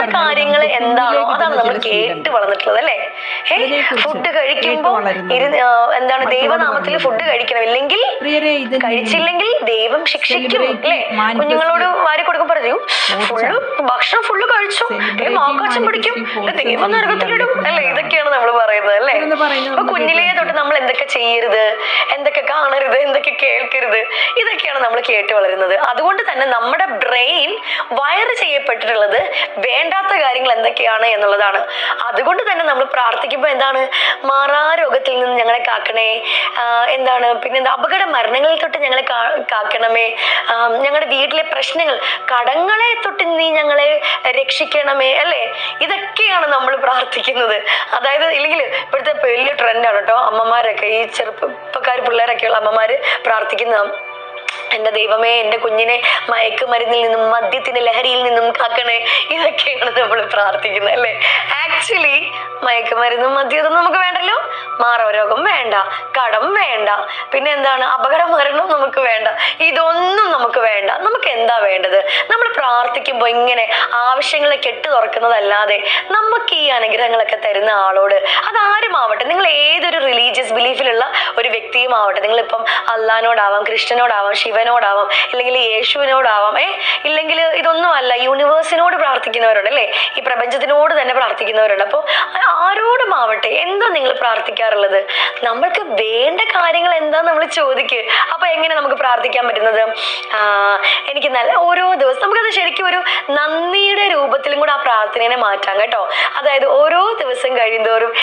പറഞ്ഞത് കാര്യങ്ങൾ എന്താണോ അതാണ് നമ്മൾ കേട്ട് വളർന്നിട്ടുള്ളത് അല്ലേ? ഏ ഫുഡ് കഴിക്കുമ്പോൾ ഇരുന്ന് എന്താണ് ദൈവനാമത്തിൽ ഫുഡ് കഴിക്കണം. ഇല്ലെങ്കിൽ കഴിച്ചില്ലെങ്കിൽ ദൈവം ശിക്ഷിക്കും അല്ലെ? കുഞ്ഞുങ്ങളോട് വാരി കൊടുക്കും പറഞ്ഞു ഫുള്ള് ഭക്ഷണം ഫുള്ള് കഴിച്ചു. മാക്കാച്ചം പിടിക്കും ദൈവം നരകത്തിലിടും അല്ലെ. ഇതൊക്കെയാണ് നമ്മൾ പറയുന്നത് അല്ലേ? അപ്പൊ കുഞ്ഞിലേ തൊട്ട് നമ്മൾ എന്തൊക്കെ ചെയ്യരുത് എന്തൊക്കെ കാണരുത് എന്തൊക്കെ കേൾക്കരുത് ഇതൊക്കെയാണ് നമ്മൾ കേട്ട് വളരുന്നത് അതുകൊണ്ട് തന്നെ നമ്മുടെ ബ്രെയിൻ വയർ ചെയ്യപ്പെട്ടിട്ടുള്ളത് വേണ്ടാത്ത കാര്യങ്ങൾ എന്തൊക്കെയാണ് എന്നുള്ളതാണ്. അതുകൊണ്ട് തന്നെ നമ്മൾ പ്രാർത്ഥിക്കുമ്പോൾ എന്താണ്? മാറാ രോഗത്തിൽ നിന്ന് ഞങ്ങളെ കാക്കണേ. എന്താണ്? പിന്നെ അപകട മരണങ്ങളിൽ തൊട്ട് ഞങ്ങളെ കാക്കണമേ. ഞങ്ങളുടെ വീട്ടിലെ പ്രശ്നങ്ങൾ കടങ്ങളെ തൊട്ട് നീ ഞങ്ങളെ രക്ഷിക്കണമേ അല്ലേ? ഇതൊക്കെയാണ് നമ്മൾ പ്രാർത്ഥിക്കുന്നത്. അതായത് ഇല്ലെങ്കിൽ ഇപ്പോഴത്തെ വലിയ ട്രെൻഡാണ് കേട്ടോ. അമ്മമാരൊക്കെ ഈ ചെറുപ്പക്കാർ പിള്ളേരൊക്കെയുള്ള അമ്മമാര് പ്രാർത്ഥിക്കുന്ന എന്റെ ദൈവമേ എന്റെ കുഞ്ഞിനെ മയക്കുമരുന്നിൽ നിന്നും മദ്യത്തിന്റെ ലഹരിയിൽ നിന്നും കാക്കണേ ഇതൊക്കെയാണ് നമ്മൾ പ്രാർത്ഥിക്കുന്നത് അല്ലേ? ആക്ച്വലി മയക്കുമരുന്നും മദ്യവും നമുക്ക് വേണ്ടല്ലോ? വേണ്ട കടം വേണ്ട പിന്നെ എന്താണ് അപകട മരണം നമുക്ക് വേണ്ട ഇതൊന്നും നമുക്ക് വേണ്ട. നമുക്ക് എന്താ വേണ്ടത്? നമ്മൾ പ്രാർത്ഥിക്കുമ്പോൾ ഇങ്ങനെ ആവശ്യങ്ങളെ കെട്ടു തുറക്കുന്നതല്ലാതെ നമുക്ക് ഈ അനുഗ്രഹങ്ങളൊക്കെ തരുന്ന ആളോട് അതാരുമാവട്ടെ? നിങ്ങൾ ഏതൊരു റിലീജിയസ് ബിലീഫിലുള്ള ഒരു വ്യക്തിയും ആവട്ടെ നിങ്ങളിപ്പം അള്ളഹാനോടാവാം കൃഷ്ണനോടാവാം ശിവനോടാവാം ഇല്ലെങ്കിൽ യേശുവിനോടാവാം ഏ? ഇല്ലെങ്കിൽ ഇതൊന്നും അല്ല യൂണിവേഴ്സിനോട് പ്രാർത്ഥിക്കുന്നവരുണ്ട് അല്ലേ ഈ പ്രപഞ്ചത്തിനോട് തന്നെ പ്രാർത്ഥിക്കുന്നവരുണ്ട്. അപ്പോൾ ആരോടും ആവട്ടെ എന്താ നിങ്ങൾ പ്രാർത്ഥിക്കാറുള്ളത്? നമ്മൾക്ക് വേണ്ട കാര്യങ്ങൾ എന്താ നമ്മൾ ചോദിക്കുക അപ്പൊ എങ്ങനെ നമുക്ക് പ്രാർത്ഥിക്കാൻ പറ്റുന്നത്? എനിക്ക് നല്ല ഓരോ ദിവസം നമുക്കത് ശരിക്കും ഒരു നന്ദിയുടെ രൂപത്തിലും കൂടെ ആ പ്രാർത്ഥനയെ മാറ്റാം കേട്ടോ. അതായത് ഓരോ ദിവസം കഴിയുന്തോറും